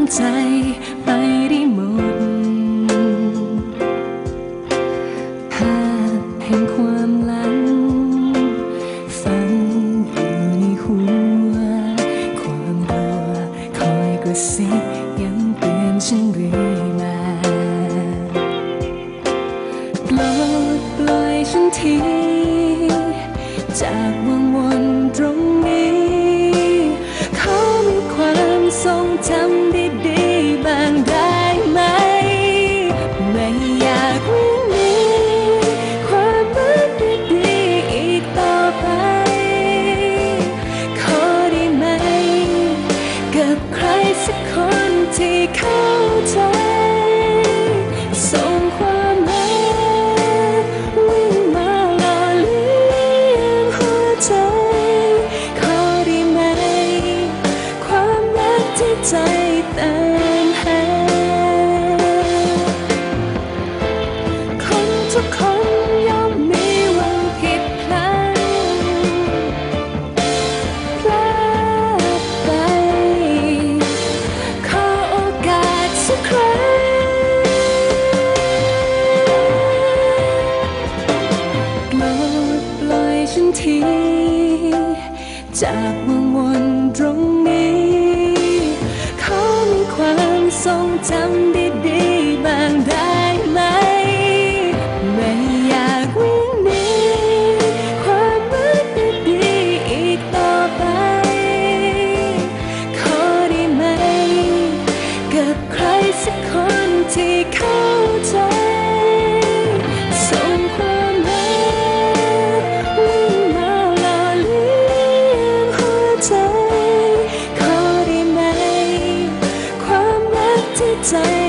งใจไปได้หมด ภาพแห่งความหลังฝังอยู่ในหัว ความกลัวคอยกระซิบยังเตือนฉันเรื่อยมาโปรดปล่อยฉันทีจากวง ที่เข้าใจ ส่งความรักวิ่งมาหล่อเลี้ยงหัวใจ ขอได้ไหม ความรักที่ใจเติมหาคนทุกคน จากเมืองวนตรงนี้ เขามีความทรงจำดีๆบางได้ ข